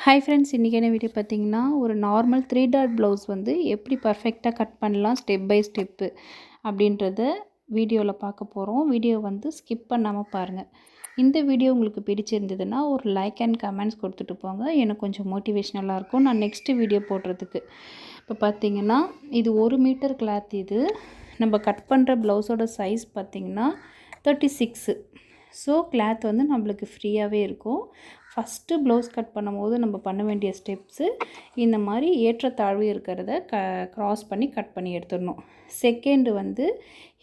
Hi friends இன்றைக்கான video பார்த்தீங்கன்னா ஒரு நார்மல் த்ரீ டாட் ப்ளவுஸ் வந்து எப்படி பர்ஃபெக்டாக கட் பண்ணலாம் ஸ்டெப் பை ஸ்டெப்பு அப்படின்றத வீடியோவில் பார்க்க போகிறோம் வீடியோ வந்து ஸ்கிப் பண்ணாமல் பாருங்கள் இந்த வீடியோ உங்களுக்கு பிடிச்சிருந்ததுன்னா ஒரு லைக் அண்ட் கமெண்ட்ஸ் கொடுத்துட்டு போங்க. எனக்கு கொஞ்சம் மோட்டிவேஷ்னலாக இருக்கும். நான் நெக்ஸ்ட்டு வீடியோ போடுறதுக்கு. இப்போ பார்த்தீங்கன்னா இது ஒரு மீட்டர் கிளாத் இது. நம்ம கட் பண்ணுற ப்ளவுஸோட சைஸ் பார்த்திங்கன்னா தேர்ட்டி சிக்ஸு ஸோ கிளாத் வந்து நம்மளுக்கு ஃப்ரீயாகவே இருக்கும். ஃபஸ்ட்டு ப்ளவுஸ் கட் பண்ணும்போது நம்ம பண்ண வேண்டிய ஸ்டெப்ஸு இந்த மாதிரி ஏற்றத்தாழ்வு இருக்கிறத க க்ராஸ் பண்ணி கட் பண்ணி எடுத்துடணும். செகண்டு வந்து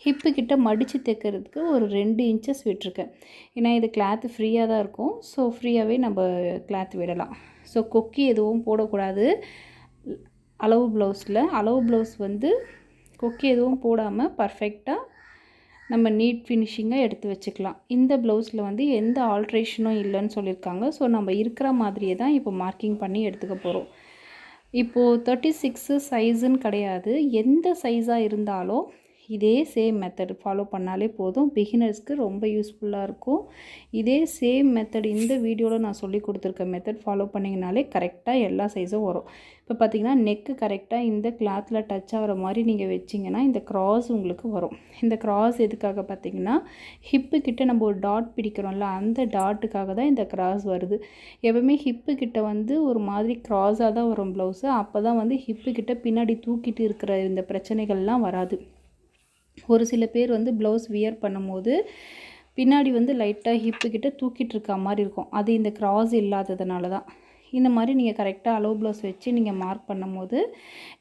ஹிப்பு கிட்ட மடித்து தைக்கிறதுக்கு ஒரு ரெண்டு இன்ச்சஸ் விட்டுருக்கேன். ஏன்னா இது கிளாத்து ஃப்ரீயாக தான் இருக்கும். ஸோ ஃப்ரீயாகவே நம்ம கிளாத் விடலாம். ஸோ கொக்கி எதுவும் போடக்கூடாது. அளவு ப்ளவுஸில் அளவு ப்ளவுஸ் வந்து கொக்கி எதுவும் போடாமல் பர்ஃபெக்டாக நம்ம நீட் ஃபினிஷிங்காக எடுத்து வச்சுக்கலாம். இந்த ப்ளவுஸில் வந்து எந்த ஆல்ட்ரேஷனும் இல்லைன்னு சொல்லியிருக்காங்க. ஸோ நம்ம இருக்கிற மாதிரியே தான் இப்போ மார்க்கிங் பண்ணி எடுத்துக்க போகிறோம் இப்போது தேர்ட்டி சிக்ஸு சைஸுன்னு கிடையாது. எந்த சைஸாக இருந்தாலும் இதே சேம் மெத்தட் ஃபாலோ பண்ணாலே போதும். பிகினர்ஸ்க்கு ரொம்ப யூஸ்ஃபுல்லாக இருக்கும். இதே சேம் மெத்தட் இந்த வீடியோவில் நான் சொல்லி கொடுத்துருக்க மெத்தட் ஃபாலோ பண்ணிங்கனாலே கரெக்டாக எல்லா சைஸும் வரும். இப்போ பார்த்தீங்கன்னா நெக்கு கரெக்டாக இந்த கிளாத்தில் டச் ஆகிற மாதிரி நீங்கள் வச்சிங்கன்னா இந்த க்ராஸ் உங்களுக்கு வரும். இந்த க்ராஸ் எதுக்காக பார்த்தீங்கன்னா ஹிப்பு கிட்ட நம்ம ஒரு டாட் பிடிக்கிறோம்ல அந்த டாட்டுக்காக தான் இந்த க்ராஸ் வருது. எப்பவுமே ஹிப்பு கிட்ட வந்து ஒரு மாதிரி க்ராஸாக தான் வரும் ப்ளவுஸு அப்போ தான் வந்து ஹிப்பு கிட்ட பின்னாடி தூக்கிட்டு இருக்கிற இந்த பிரச்சனைகள்லாம் வராது. ஒரு சில பேர் வந்து ப்ளவுஸ் வியர் பண்ணும்போது பின்னாடி வந்து லைட்டாக ஹிப்பு கிட்ட தூக்கிட்டு இருக்க மாதிரி இருக்கும். அது இந்த க்ராஸ் இல்லாததுனால தான். இந்த மாதிரி நீங்கள் கரெக்டாக அலோ ப்ளவுஸ் வச்சு நீங்கள் மார்க் பண்ணும்போது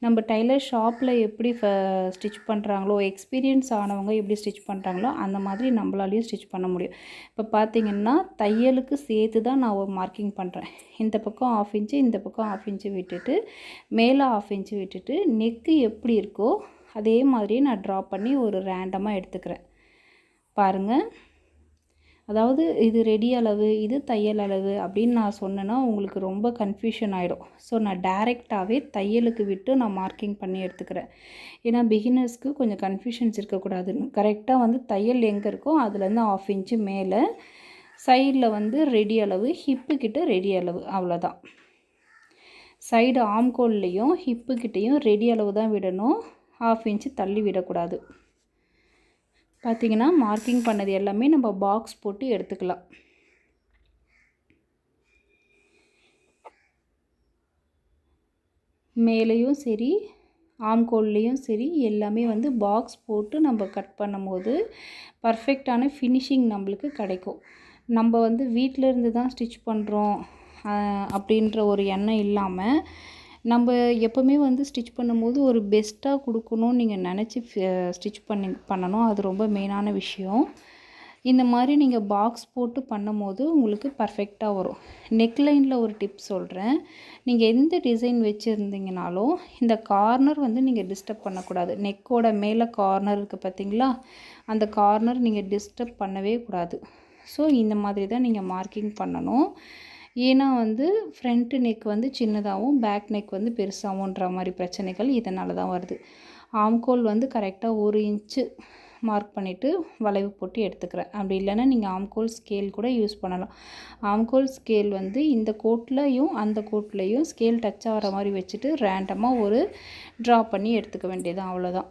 நம்ம டைலர் ஷாப்பில் எப்படி ஸ்டிச் பண்ணுறாங்களோ எக்ஸ்பீரியன்ஸ் ஆனவங்க எப்படி ஸ்டிச் பண்ணுறாங்களோ அந்த மாதிரி நம்மளாலையும் ஸ்டிச் பண்ண முடியும். இப்போ பார்த்தீங்கன்னா தையலுக்கு சேர்த்து தான் நான் ஒரு மார்க்கிங் பண்ணுறேன் இந்த பக்கம் ஆஃப் இன்ச்சு இந்த பக்கம் ஆஃப் இன்ச்சு விட்டுட்டு மேலே ஆஃப் இன்ச்சு விட்டுட்டு நெக்கு எப்படி இருக்கோ அதே மாதிரி நான் ட்ரா பண்ணி ஒரு ரேண்டமாக எடுத்துக்கிறேன். பாருங்கள் அதாவது இது ரெடி அளவு இது தையல் அளவு அப்படின்னு நான் சொன்னேன்னா உங்களுக்கு ரொம்ப கன்ஃபியூஷன் ஆகிடும் ஸோ நான் டைரெக்டாகவே தையலுக்கு விட்டு நான் மார்க்கிங் பண்ணி எடுத்துக்கிறேன். ஏன்னா பிகினர்ஸ்க்கு கொஞ்சம் கன்ஃபியூஷன்ஸ் இருக்கக்கூடாதுன்னு. கரெக்டாக வந்து தையல் எங்கே இருக்கோ அதுலேருந்து ஆஃப் இன்ச்சு மேலே சைடில் வந்து ரெடி அளவு ஹிப்பு கிட்ட ரெடி அளவு அவ்வளோதான் சைடு ஆம்கோல்லையும் ஹிப்பு கிட்டேயும் ரெடி அளவு தான் விடணும். ஹாஃப் இன்ச்சு தள்ளி விடக்கூடாது. பார்த்திங்கன்னா மார்க்கிங் பண்ணது எல்லாமே நம்ம பாக்ஸ் போட்டு எடுத்துக்கலாம். மேலேயும் சரி ஆம்கோல்லையும் சரி எல்லாமே வந்து பாக்ஸ் போட்டு நம்ம கட் பண்ணும்போது பர்ஃபெக்டான ஃபினிஷிங் நம்மளுக்கு கிடைக்கும். நம்ம வந்து வீட்டில் இருந்து தான் ஸ்டிச் பண்ணுறோம் அப்படின்ற ஒரு எண்ணம் இல்லாமல் நம்ம எப்போவுமே வந்து ஸ்டிச் பண்ணும்போது ஒரு பெஸ்ட்டாக கொடுக்கணும்னு நீங்கள் நினச்சி ஸ்டிச் பண்ணி பண்ணணும். அது ரொம்ப மெயினான விஷயம். இந்த மாதிரி நீங்கள் பாக்ஸ் போட்டு பண்ணும்போது உங்களுக்கு பர்ஃபெக்டாக வரும். நெக்லைனில் ஒரு டிப் சொல்கிறேன் நீங்கள் எந்த டிசைன் வச்சுருந்தீங்கனாலும் இந்த கார்னர் வந்து நீங்கள் டிஸ்டர்ப் பண்ணக்கூடாது. நெக்கோட மேலே கார்னர் இருக்குது பார்த்தீங்களா அந்த கார்னர் நீங்கள் டிஸ்டர்ப் பண்ணவே கூடாது. ஸோ இந்த மாதிரி தான் நீங்கள் மார்க்கிங் பண்ணணும். ஏன்னா வந்து ஃப்ரண்ட்டு நெக் வந்து சின்னதாகவும் பேக் நெக் வந்து பெருசாகவும்ன்ற மாதிரி பிரச்சனைகள் இதனால் தான் வருது ஆம்கோல் வந்து கரெக்டாக ஒரு இன்ச்சு மார்க் பண்ணிவிட்டு வளைவு போட்டு எடுத்துக்கிறேன். அப்படி இல்லைன்னா நீங்கள் ஆம்கோல் ஸ்கேல் கூட யூஸ் பண்ணலாம். ஆம்கோல் ஸ்கேல் வந்து இந்த கோட்லையும் அந்த கோட்லேயும் ஸ்கேல் டச் ஆகிற மாதிரி வச்சுட்டு ரேண்டமாக ஒரு ட்ரா பண்ணி எடுத்துக்க வேண்டியது அவ்வளோதான்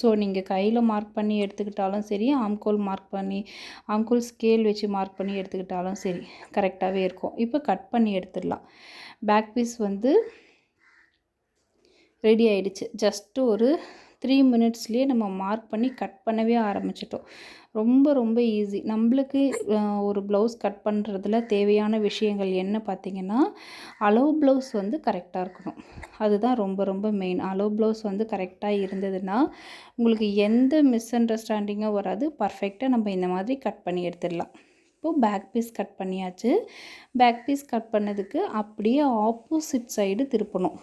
ஸோ நீங்கள் கையில் மார்க் பண்ணி எடுத்துக்கிட்டாலும் சரி ஆம்கோல் மார்க் பண்ணி ஆம்கோல் ஸ்கேல் வச்சு மார்க் பண்ணி எடுத்துக்கிட்டாலும் சரி கரெக்டாகவே இருக்கும். இப்போ கட் பண்ணி எடுத்துடலாம். பேக் பீஸ் வந்து ரெடி ஆகிடுச்சு ஜஸ்ட்டு ஒரு த்ரீ மினிட்ஸ்லேயே நம்ம மார்க் பண்ணி கட் பண்ணவே ஆரம்பிச்சிட்டோம். ரொம்ப ரொம்ப ஈஸி நம்மளுக்கு ஒரு ப்ளவுஸ் கட் பண்ணுறதுல தேவையான விஷயங்கள் என்ன பார்த்திங்கன்னா அளவு ப்ளவுஸ் வந்து கரெக்டாக இருக்கணும். அதுதான் ரொம்ப ரொம்ப மெயின் அளவு ப்ளவுஸ் வந்து கரெக்டாக இருந்ததுன்னா உங்களுக்கு எந்த மிஸ் அண்டர்ஸ்டாண்டிங்கும் வராது. பர்ஃபெக்டாக நம்ம இந்த மாதிரி கட் பண்ணி எடுத்துடலாம். இப்போது பேக் பீஸ் கட் பண்ணியாச்சு. பேக் பீஸ் கட் பண்ணதுக்கு அப்படியே ஆப்போசிட் சைடு திருப்பணும்.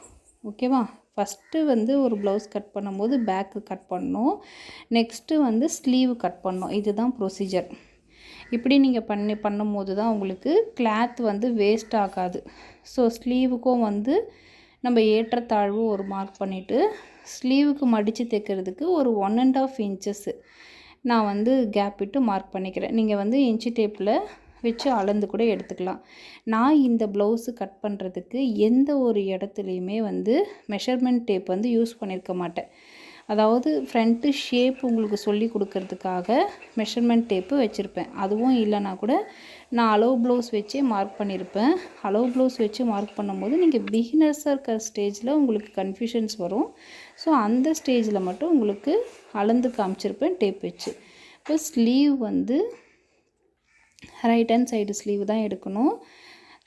ஓகேவா ஃபஸ்ட்டு வந்து ஒரு ப்ளவுஸ் கட் பண்ணும்போது பேக்கு கட் பண்ணணும் நெக்ஸ்ட்டு வந்து ஸ்லீவ் கட் பண்ணணும் இதுதான் ப்ரொசீஜர். இப்படி நீங்கள் பண்ணி பண்ணும்போது தான் உங்களுக்கு கிளாத் வந்து வேஸ்ட் ஆகாது. ஸோ ஸ்லீவுக்கும் வந்து நம்ம ஏற்றத்தாழ்வு ஒரு மார்க் பண்ணிவிட்டு ஸ்லீவுக்கு மடித்து தைக்கிறதுக்கு ஒரு ஒன் அண்ட் ஆஃப் இன்ச்சஸ்ஸு நான் வந்து கேப் விட்டு மார்க் பண்ணிக்கிறேன். நீங்கள் வந்து இன்ச்சு டேப்பில் வச்சு அளந்து கூட எடுத்துக்கலாம். நான் இந்த ப்ளவுஸு கட் பண்ணுறதுக்கு எந்த ஒரு இடத்துலையுமே வந்து மெஷர்மெண்ட் டேப் வந்து யூஸ் பண்ணியிருக்க மாட்டேன். அதாவது ஃப்ரண்ட்டு ஷேப் உங்களுக்கு சொல்லி கொடுக்கறதுக்காக மெஷர்மெண்ட் டேப்பு வச்சுருப்பேன். அதுவும் இல்லைனா கூட நான் அளவு ப்ளவுஸ் வச்சே மார்க் பண்ணியிருப்பேன் அளவு ப்ளவுஸ் வச்சு மார்க் பண்ணும்போது நீங்கள் பிகினர்ஸாக இருக்கிற ஸ்டேஜில் உங்களுக்கு கன்ஃபியூஷன்ஸ் வரும். ஸோ அந்த ஸ்டேஜில் மட்டும் உங்களுக்கு அளந்து காமிச்சிருப்பேன் டேப் வச்சு. இப்போ ஸ்லீவ் வந்து ரைட் ஹேண்ட் சைடு ஸ்லீவ் தான் எடுக்கணும்.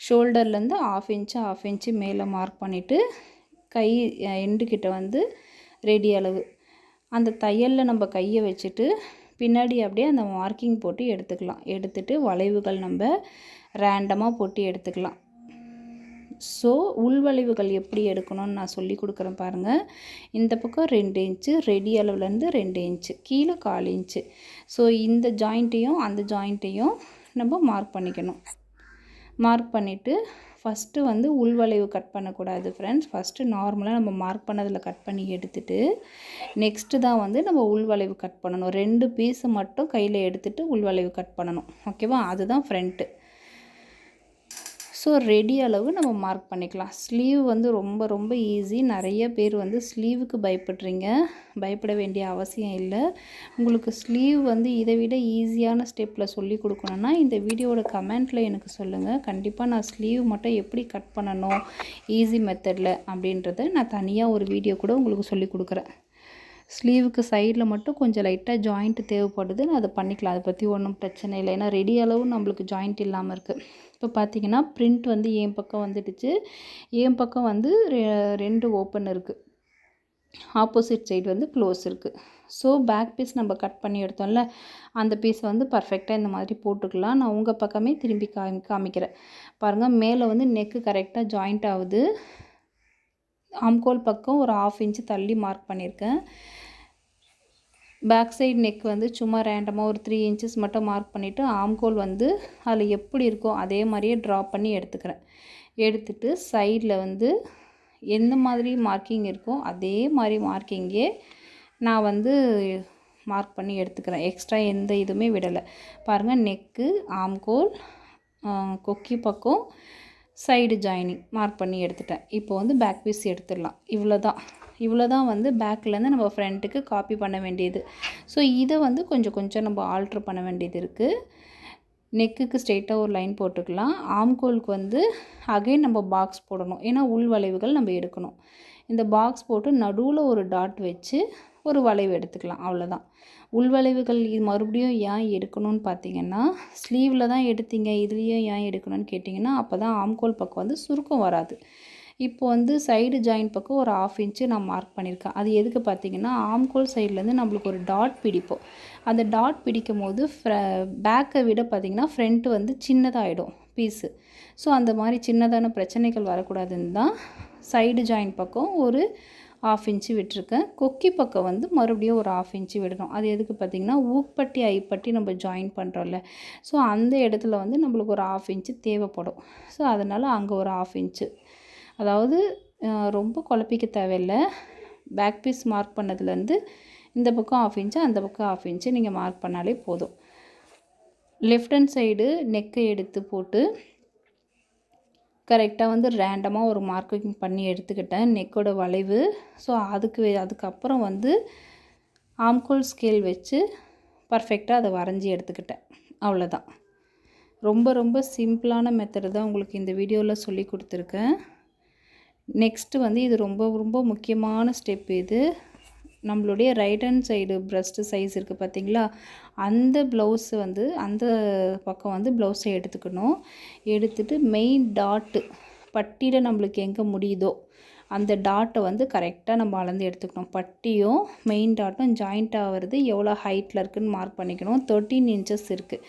ஷோல்டர்லேருந்து ஆஃப் இன்ச்சு ஆஃப் இன்ச்சு மேலே மார்க் பண்ணிவிட்டு கை எண்டுக்கிட்ட வந்து ரெடி அளவு. அந்த தையலில் நம்ம கையை வச்சுட்டு பின்னாடி அப்படியே அந்த மார்க்கிங் போட்டு எடுத்துக்கலாம். எடுத்துகிட்டு வளைவுகள் நம்ம ரேண்டமாக போட்டு எடுத்துக்கலாம். ஸோ உள்வளைவுகள் எப்படி எடுக்கணும்னு நான் சொல்லி கொடுக்குறேன் பாருங்கள் இந்த பக்கம் ரெண்டு இன்ச்சு ரெடி அளவுலேருந்து ரெண்டு இன்ச்சு கீழே கால் இன்ச்சு ஸோ இந்த ஜாயிண்ட்டையும் அந்த ஜாயிண்ட்டையும் நம்ம மார்க் பண்ணிக்கணும். மார்க் பண்ணிவிட்டு ஃபஸ்ட்டு வந்து உள்வளைவு கட் பண்ணக்கூடாது ஃப்ரெண்ட்ஸ் ஃபஸ்ட்டு நார்மலாக நம்ம மார்க் பண்ணதில் கட் பண்ணி எடுத்துட்டு நெக்ஸ்ட்டு தான் வந்து நம்ம உள்வளைவு கட் பண்ணணும். ரெண்டு பீஸை மட்டும் கையில் எடுத்துகிட்டு உள்வளைவு கட் பண்ணணும். ஓகேவா அதுதான் ஃப்ரண்ட்டு ஸோ ரெடி அளவு நம்ம மார்க் பண்ணிக்கலாம். ஸ்லீவ் வந்து ரொம்ப ரொம்ப ஈஸி நிறைய பேர் வந்து ஸ்லீவுக்கு பயப்படுறீங்க. பயப்பட வேண்டிய அவசியம் இல்லை. உங்களுக்கு ஸ்லீவ் வந்து இதை விட ஈஸியான ஸ்டெப்பில் சொல்லி கொடுக்கணுன்னா இந்த வீடியோட கமெண்ட்டில் எனக்கு சொல்லுங்கள் கண்டிப்பாக நான் ஸ்லீவ் மட்டும் எப்படி கட் பண்ணணும் ஈஸி மெத்தடில் அப்படின்றத நான் தனியாக ஒரு வீடியோ கூட உங்களுக்கு சொல்லி கொடுக்குறேன். ஸ்லீவுக்கு சைடில் மட்டும் கொஞ்சம் லைட்டாக ஜாயிண்ட் தேவைப்படுது. நான் அதை பண்ணிக்கலாம். அதை பற்றி ஒன்றும் பிரச்சனை இல்லை. ஏன்னா ரெடி அளவு நம்மளுக்கு ஜாயிண்ட் இல்லாமல் இருக்குது இப்போ பார்த்தீங்கன்னா பிரிண்ட் வந்து என் பக்கம் வந்துடுச்சு. என் பக்கம் வந்து ரெண்டு ஓப்பன் இருக்குது ஆப்போசிட் சைடு வந்து க்ளோஸ் இருக்குது ஸோ பேக் பீஸ் நம்ம கட் பண்ணி எடுத்தோம்ல அந்த பீஸை வந்து பர்ஃபெக்டாக இந்த மாதிரி போட்டுக்கலாம். நான் உங்கள் பக்கமே திரும்பி காமி காமிக்கிறேன். பாருங்கள் மேலே வந்து நெக்கு கரெக்டாக ஜாயிண்ட் ஆகுது. ஆம்கோல் பக்கம் ஒரு ஆஃப் இன்ச்சு தள்ளி மார்க் பண்ணியிருக்கேன். பேக் சைடு நெக் வந்து சும்மா ரேண்டமாக ஒரு த்ரீ இன்ச்சஸ் மட்டும் மார்க் பண்ணிவிட்டு ஆம்கோல் வந்து அதில் எப்படி இருக்கோ அதே மாதிரியே ட்ரா பண்ணி எடுத்துக்கிறேன். எடுத்துட்டு சைடில் வந்து எந்த மாதிரி மார்க்கிங் இருக்கோ அதே மாதிரி மார்க்கிங்கே நான் வந்து மார்க் பண்ணி எடுத்துக்கிறேன். எக்ஸ்ட்ரா எந்த இதுவுமே விடலை. பாருங்கள் நெக்கு ஆம்கோல் கொக்கி பக்கம் சைடு ஜாயினிங் மார்க் பண்ணி எடுத்துட்டேன். இப்போ வந்து பேக் பீஸ் எடுத்துடலாம். இவ்வளோ தான் இவ்வளோ தான் வந்து பேக்லேருந்து நம்ம ஃப்ரண்ட்டுக்கு காப்பி பண்ண வேண்டியது. ஸோ இதை வந்து கொஞ்சம் கொஞ்சம் நம்ம ஆல்ட்ரு பண்ண வேண்டியது இருக்குது நெக்குக்கு ஸ்ட்ரெயிட்டாக ஒரு லைன் போட்டுக்கலாம். ஆம்கோலுக்கு வந்து அகைன் நம்ம பாக்ஸ் போடணும். ஏன்னா உள் வளைவுகள் நம்ம எடுக்கணும். இந்த பாக்ஸ் போட்டு நடுவில் ஒரு டாட் வச்சு ஒரு வளைவு எடுத்துக்கலாம். அவ்வளோதான் உள்வளைவுகள் இது மறுபடியும் ஏன் எடுக்கணும்னு பார்த்தீங்கன்னா ஸ்லீவில் தான் எடுத்தீங்க இதுலேயும் ஏன் எடுக்கணும்னு கேட்டிங்கன்னா அப்போ தான் ஆம்கோல் பக்கம் வந்து சுருக்கம் வராது. இப்போ வந்து சைடு ஜாயின் பக்கம் ஒரு ஆஃப் இன்ச்சு நான் மார்க் பண்ணியிருக்கேன். அது எதுக்கு பார்த்தீங்கன்னா ஆம்கோல் சைட்லேருந்து நம்மளுக்கு ஒரு டாட் பிடிப்போம். அந்த டாட் பிடிக்கும் போது ஃப்ர பேக்கை விட பார்த்திங்கன்னா ஃப்ரண்ட்டு வந்து சின்னதாகிடும் பீஸு ஸோ அந்த மாதிரி சின்னதான பிரச்சனைகள் வரக்கூடாதுன்னு தான் சைடு ஜாயின் பக்கம் ஒரு ஆஃப் இன்ச்சு விட்டுருக்கேன். கொக்கி பக்கம் வந்து மறுபடியும் ஒரு ஆஃப் இன்ச்சு விடணும். அது எதுக்கு பார்த்திங்கன்னா ஊப்பட்டி ஐப்பட்டி நம்ம ஜாயின் பண்ணுறோம்ல ஸோ அந்த இடத்துல வந்து நம்மளுக்கு ஒரு ஆஃப் இன்ச்சு தேவைப்படும். ஸோ அதனால் அங்கே ஒரு ஆஃப் இன்ச்சு அதாவது ரொம்ப குழப்பிக்க தேவையில்லை. பேக் பீஸ் மார்க் பண்ணதுலேருந்து இந்த பக்கம் ஆஃப் இன்ச்சு அந்த பக்கம் ஆஃப் இன்ச்சு நீங்கள் மார்க் பண்ணாலே போதும். லெஃப்ட் ஹண்ட் சைடு நெக்கை எடுத்து போட்டு கரெக்டாக வந்து ரேண்டமாக ஒரு மார்க்கிங் பண்ணி எடுத்துக்கிட்டேன். நெக்கோட வளைவு. ஸோ அதுக்கு அதுக்கப்புறம் வந்து ஆம்கோல் ஸ்கேல் வச்சு பர்ஃபெக்டாக அதை வரைஞ்சி எடுத்துக்கிட்டேன். அவ்வளோதான் ரொம்ப ரொம்ப சிம்பிளான மெத்தடு தான் உங்களுக்கு இந்த வீடியோவில் சொல்லி கொடுத்துருக்கேன். நெக்ஸ்ட்டு வந்து இது ரொம்ப ரொம்ப முக்கியமான ஸ்டெப் இது. நம்மளுடைய right hand side breast size இருக்குது பார்த்தீங்களா அந்த ப்ளவுஸு வந்து அந்த பக்கம் வந்து ப்ளவுஸை எடுத்துக்கணும். எடுத்துகிட்டு மெயின் டாட்டு பட்டியில் நம்மளுக்கு எங்கே முடியுதோ அந்த டாட்டை வந்து கரெக்டாக நம்ம அளந்து எடுத்துக்கணும். பட்டியும் மெயின் டாட்டும் ஜாயிண்ட் ஆகிறது எவ்வளோ ஹைட்டில் இருக்குதுன்னு மார்க் பண்ணிக்கணும். தேர்ட்டீன் இன்ச்சஸ் இருக்குது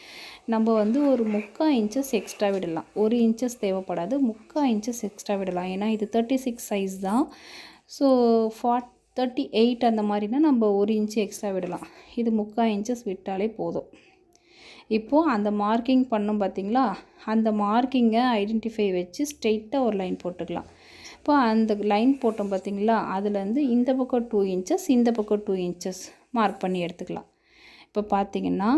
நம்ம வந்து ஒரு முக்கால் இன்ச்சஸ் எக்ஸ்ட்ரா விடலாம். ஒரு இன்ச்சஸ் தேவைப்படாது முக்கால் இன்ச்சஸ் எக்ஸ்ட்ரா விடலாம். ஏன்னா இது தேர்ட்டி சிக்ஸ் சைஸ் தான். ஸோ ஃபார்ட் தேர்ட்டி எயிட் அந்த மாதிரினா நம்ம ஒரு இன்ச்சு எக்ஸ்ட்ரா விடலாம். இது முக்கால் இன்ச்சஸ் விட்டாலே போதும். இப்போது அந்த மார்க்கிங் பண்ணோம் பார்த்திங்களா அந்த மார்க்கிங்கை ஐடென்டிஃபை வச்சு ஸ்ட்ரெயிட்டாக ஒரு லைன் போட்டுக்கலாம். இப்போ அந்த லைன் போட்டோம் பார்த்திங்களா அதுலேருந்து இந்த பக்கம் டூ இன்ச்சஸ் இந்த பக்கம் டூ இன்ச்சஸ் மார்க் பண்ணி எடுத்துக்கலாம். இப்போ பார்த்திங்கன்னா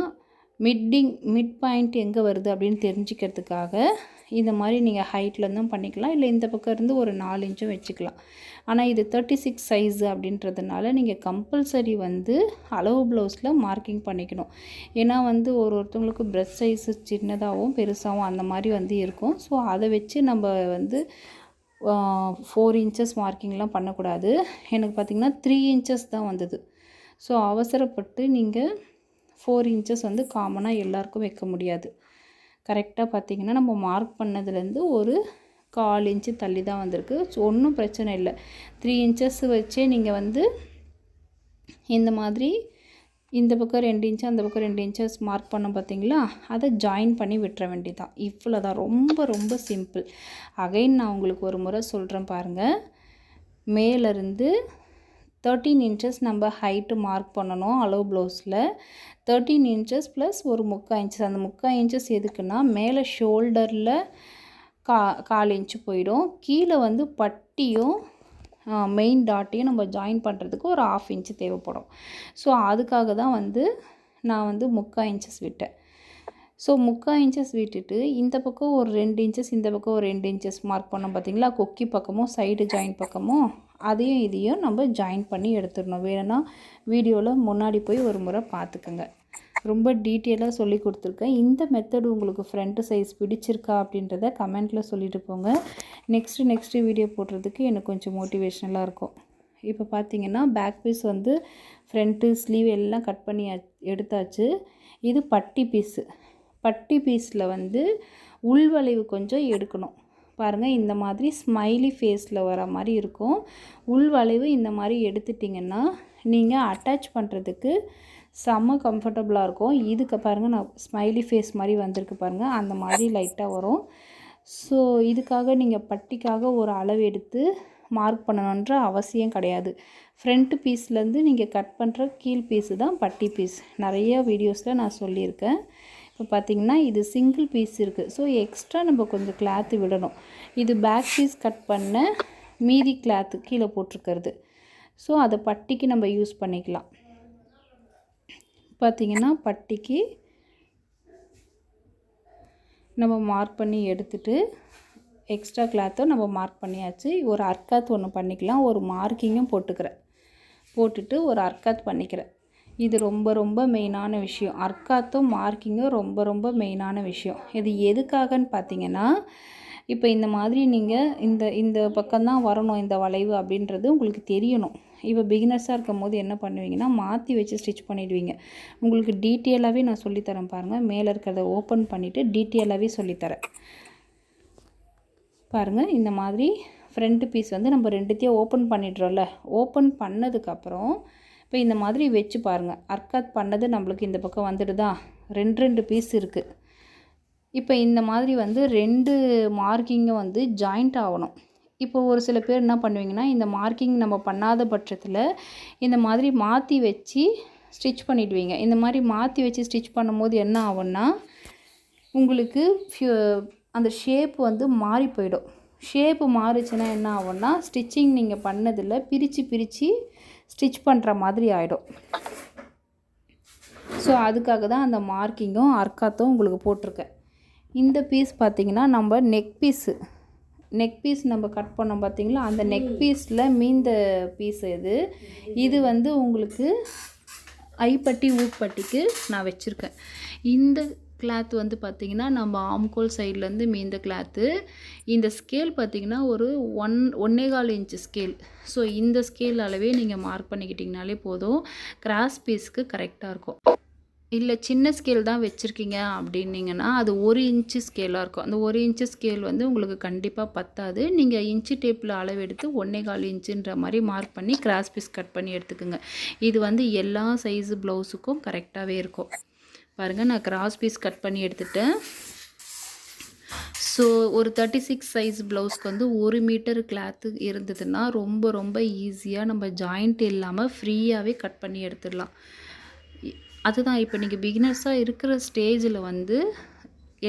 மிட்டிங் மிட் பாயிண்ட் எங்கே வருது அப்படின்னு தெரிஞ்சுக்கிறதுக்காக இந்த மாதிரி நீங்கள் ஹைட்டில் இருந்தும் பண்ணிக்கலாம். இல்லை இந்த பக்கம் இருந்து ஒரு நாலு இன்ச்சும் வச்சுக்கலாம். ஆனால் இது தேர்ட்டி சிக்ஸ் சைஸு அப்படின்றதுனால நீங்கள் கம்பல்சரி வந்து அளவு ப்ளவுஸில் மார்க்கிங் பண்ணிக்கணும். ஏன்னா வந்து ஒரு ஒருத்தவங்களுக்கு ப்ரெஸ் சைஸு சின்னதாகவும் பெருசாகவும் அந்த மாதிரி வந்து இருக்கும். ஸோ அதை வச்சு நம்ம வந்து ஃபோர் இன்ச்சஸ் மார்க்கிங்லாம் பண்ணக்கூடாது. எனக்கு பார்த்திங்கன்னா த்ரீ இன்ச்சஸ் தான் வந்தது. ஸோ அவசரப்பட்டு நீங்கள் ஃபோர் இன்ச்சஸ் வந்து காமனாக எல்லாருக்கும் வைக்க முடியாது. கரெக்டாக பார்த்தீங்கன்னா நம்ம மார்க் பண்ணதுலேருந்து ஒரு கால் இன்ச்சு தள்ளி தான் வந்திருக்கு. ஸோ ஒன்றும் பிரச்சனை இல்லை. த்ரீ இன்ச்சஸ் வச்சே நீங்கள் வந்து இந்த மாதிரி இந்த பக்கம் ரெண்டு இன்ச்சு அந்த பக்கம் ரெண்டு இன்ச்சஸ் மார்க் பண்ணோம் பார்த்தீங்களா அதை ஜாயின் பண்ணி விட்டுற வேண்டியதான் இவ்வளோ தான் ரொம்ப ரொம்ப சிம்பிள் அகைன் நான் உங்களுக்கு ஒரு முறை சொல்கிறேன் பாருங்கள் மேலேருந்து தேர்ட்டீன் இன்ச்சஸ் நம்ம ஹைட்டு மார்க் பண்ணணும் அளவு ப்ளவுஸில் தேர்ட்டீன் இன்ச்சஸ் ப்ளஸ் ஒரு முக்கால் இன்ச்சஸ் அந்த முக்கால் இன்ச்சஸ் எதுக்குன்னா மேலே ஷோல்டரில் கா கால் இன்ச்சு போயிடும். கீழே வந்து பட்டியும் மெயின் டாட்டையும் நம்ம ஜாயின் பண்ணுறதுக்கு ஒரு ஆஃப் இன்ச்சு தேவைப்படும். ஸோ அதுக்காக தான் வந்து நான் வந்து முக்கால் இன்ச்சஸ் விட்டேன். ஸோ முக்கால் இன்ச்சஸ் விட்டுட்டு இந்த பக்கம் ஒரு ரெண்டு இன்ச்சஸ் இந்த பக்கம் ஒரு ரெண்டு இன்ச்சஸ் மார்க் பண்ணோம். பார்த்தீங்களா? கொக்கி பக்கமும் சைடு ஜாயின் பக்கமும் அதையும் இதையும் நம்ம ஜாயின் பண்ணி எடுத்துடணும். வேணும்னா வீடியோவில் முன்னாடி போய் ஒரு முறை பார்த்துக்கோங்க. ரொம்ப டீட்டெயிலாக சொல்லி கொடுத்துருக்கேன். இந்த மெத்தட் உங்களுக்கு ஃப்ரண்ட்டு சைஸ் பிடிச்சிருக்கா அப்படின்றத கமெண்ட்டில் சொல்லிட்டு போங்க. நெக்ஸ்ட்டு நெக்ஸ்ட்டு வீடியோ போடுறதுக்கு எனக்கு கொஞ்சம் மோட்டிவேஷனலாக இருக்கும். இப்போ பார்த்தீங்கன்னா பேக் பீஸ் வந்து ஃப்ரண்ட்டு ஸ்லீவ் எல்லாம் கட் பண்ணி எடுத்தாச்சு. இது பட்டி பீஸு பட்டி பீஸில் வந்து உள்வளைவு கொஞ்சம் எடுக்கணும். பாருங்கள் இந்த மாதிரி ஸ்மைலி ஃபேஸில் வர மாதிரி இருக்கும். உள் வளைவு இந்த மாதிரி எடுத்துட்டிங்கன்னா நீங்கள் அட்டாச் பண்ணுறதுக்கு செம்ம கம்ஃபர்டபுளாக இருக்கும். இதுக்கு பாருங்கள் நான் ஸ்மைலி ஃபேஸ் மாதிரி வந்திருக்கு பாருங்கள் அந்த மாதிரி லைட்டாக வரும். ஸோ இதுக்காக நீங்கள் பட்டிக்காக ஒரு அளவு எடுத்து மார்க் பண்ணணுன்ற அவசியம் கிடையாது. ஃப்ரண்ட் பீஸ்லேருந்து நீங்கள் கட் பண்ணுற கீழ் பீஸு தான் பட்டி பீஸ் நிறைய வீடியோஸில் நான் சொல்லியிருக்கேன். இப்போ பார்த்தீங்கன்னா இது சிங்கிள் பீஸ் இருக்குது ஸோ எக்ஸ்ட்ரா நம்ம கொஞ்சம் கிளாத்து விடணும். இது பேக் பீஸ் கட் பண்ண மீதி கிளாத்து கீழே போட்டிருக்கிறது. ஸோ அதை பட்டிக்கு நம்ம யூஸ் பண்ணிக்கலாம். பார்த்திங்கன்னா பட்டிக்கு நம்ம மார்க் பண்ணி எடுத்துட்டு எக்ஸ்ட்ரா கிளாத்தும் நம்ம மார்க் பண்ணியாச்சு. ஒரு அர்க்காத் ஒன்று பண்ணிக்கலாம். ஒரு மார்க்கிங்கும் போட்டுக்கிறேன். போட்டுட்டு ஒரு அர்க்காத் பண்ணிக்கிறேன். இது ரொம்ப ரொம்ப மெயினான விஷயம். அர்க்காத்தும் மார்க்கிங்கும் ரொம்ப ரொம்ப மெயினான விஷயம். இது எதுக்காகன்னு பார்த்தீங்கன்னா இப்போ இந்த மாதிரி நீங்கள் இந்த இந்த பக்கம்தான் வரணும் இந்த வளைவு அப்படின்றது உங்களுக்கு தெரியணும். இப்போ பிகினர்ஸாக இருக்கும் போது என்ன பண்ணுவீங்கன்னா மாற்றி வச்சு ஸ்டிச் பண்ணிடுவீங்க. உங்களுக்கு டீட்டெயிலாகவே நான் சொல்லித்தரேன் பாருங்கள் மேலே இருக்கிறத ஓப்பன் பண்ணிவிட்டு டீட்டெயிலாகவே சொல்லித்தரேன். பாருங்கள் இந்த மாதிரி ஃப்ரண்ட் பீஸ் வந்து நம்ம ரெண்டுத்தையும் ஓப்பன் பண்ணிடுறோம்ல. ஓப்பன் பண்ணதுக்கப்புறம் இப்போ இந்த மாதிரி வச்சு பாருங்கள் அர்க்காத் பண்ணது நம்மளுக்கு இந்த பக்கம் வந்துடுதா? ரெண்டு ரெண்டு பீஸ் இருக்குது இப்போ இந்த மாதிரி வந்து ரெண்டு மார்க்கிங்கும் வந்து ஜாயிண்ட் ஆகணும் இப்போ ஒரு சில பேர் என்ன பண்ணுவீங்கன்னா இந்த மார்க்கிங் நம்ம பண்ணாத பட்சத்தில் இந்த மாதிரி மாற்றி வச்சு ஸ்டிச் பண்ணிவிடுவீங்க இந்த மாதிரி மாற்றி வச்சு ஸ்டிச் பண்ணும்போது என்ன ஆகும்னா உங்களுக்கு அந்த ஷேப் வந்து மாறி போயிடும். ஷேப்பு மாறுச்சுன்னா என்ன ஆகும்னா ஸ்டிச்சிங் நீங்கள் பண்ணதில் பிரித்து பிரித்து ஸ்டிச் பண்ணுற மாதிரி ஆகிடும் ஸோ அதுக்காக தான் அந்த மார்க்கிங்கும் அர்க்காத்தும் உங்களுக்கு போட்டிருக்கேன். இந்த பீஸ் பார்த்திங்கன்னா நம்ம நெக் பீஸு நெக் பீஸ் நம்ம கட் பண்ணோம் பார்த்தீங்களா அந்த நெக் பீஸில் மீந்த பீஸ் இது. இது வந்து உங்களுக்கு ஐப்பட்டி ஊப்பட்டிக்கு நான் வச்சுருக்கேன். இந்த கிளாத் வந்து பார்த்திங்கன்னா நம்ம ஆம்கோல் சைட்லேருந்து மீந்த கிளாத்து இந்த ஸ்கேல் பார்த்திங்கன்னா ஒரு ஒன் ஒன்னே கால் இன்ச்சு ஸ்கேல் ஸோ இந்த ஸ்கேல் அளவே நீங்கள் மார்க் பண்ணிக்கிட்டிங்கனாலே போதும். கிராஸ் பீஸ்க்கு கரெக்டாக இருக்கும். இல்லை சின்ன ஸ்கேல் தான் வச்சுருக்கீங்க அப்படின்னீங்கன்னா அது ஒரு இன்ச்சு ஸ்கேலாக இருக்கும். அந்த ஒரு இன்ச்சு ஸ்கேல் வந்து உங்களுக்கு கண்டிப்பாக பத்தாது. நீங்கள் இன்ச்சு டேப்பில் அளவெடுத்து ஒன்றே கால் இன்ச்சுன்ற மாதிரி மார்க் பண்ணி கிராஸ் பீஸ் கட் பண்ணி எடுத்துக்கோங்க. இது வந்து எல்லா சைஸு ப்ளவுஸுக்கும் கரெக்டாகவே இருக்கும். பாருங்கள் நான் கிராஸ் பீஸ் கட் பண்ணி எடுத்துட்டேன். ஸோ ஒரு தேர்ட்டி சிக்ஸ் சைஸ் ப்ளவுஸ்க்கு வந்து ஒரு மீட்டர் கிளாத்து இருந்ததுன்னா ரொம்ப ரொம்ப ஈஸியாக நம்ம ஜாயிண்ட் இல்லாமல் ஃப்ரீயாகவே கட் பண்ணி எடுத்துடலாம். அதுதான் இப்போ நீங்கள் பிகினர்ஸாக இருக்கிற ஸ்டேஜில் வந்து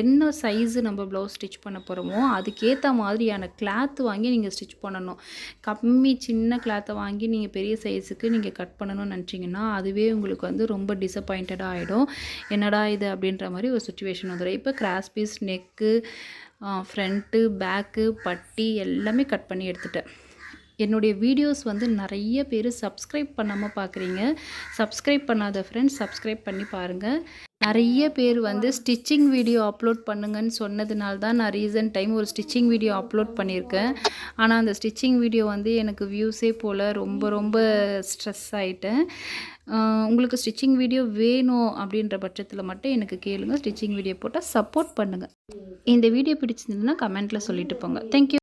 என்ன சைஸு நம்ம ப்ளவுஸ் ஸ்டிச் பண்ண போகிறோமோ அதுக்கேற்ற மாதிரியான கிளாத் வாங்கி நீங்கள் ஸ்டிச் பண்ணணும். கம்மி சின்ன கிளாத்தை வாங்கி நீங்கள் பெரிய சைஸுக்கு நீங்கள் கட் பண்ணணும்னு நினச்சிங்கன்னா அதுவே உங்களுக்கு வந்து ரொம்ப டிசப்பாயிண்டடாக ஆகிடும் என்னடா இது அப்படின்ற மாதிரி ஒரு சுச்சுவேஷன் வந்துடும் இப்போ cross piece neck front back பட்டி எல்லாமே கட் பண்ணி எடுத்துட்டேன். என்னுடைய வீடியோஸ் வந்து நிறைய பேர் சப்ஸ்கிரைப் பண்ணாமல் பார்க்குறீங்க சப்ஸ்கிரைப் பண்ணாத ஃப்ரெண்ட்ஸ் சப்ஸ்கிரைப் பண்ணி பாருங்கள் நிறைய பேர் வந்து ஸ்டிச்சிங் வீடியோ அப்லோட் பண்ணுங்கன்னு சொன்னதுனால தான் நான் ரீசன்ட் டைம் ஒரு ஸ்டிச்சிங் வீடியோ அப்லோட் பண்ணியிருக்கேன். ஆனால் அந்த ஸ்டிச்சிங் வீடியோ வந்து எனக்கு வியூஸே போல் ரொம்ப ரொம்ப ஸ்ட்ரெஸ் ஆகிட்டேன் உங்களுக்கு ஸ்டிச்சிங் வீடியோ வேணும் அப்படின்ற பட்சத்தில் மட்டும் எனக்கு கேளுங்க. ஸ்டிச்சிங் வீடியோ போட்டால் சப்போர்ட் பண்ணுங்கள் இந்த வீடியோ பிடிச்சிருந்ததுன்னா கமெண்ட்டில் சொல்லிட்டு போங்க. தேங்க்யூ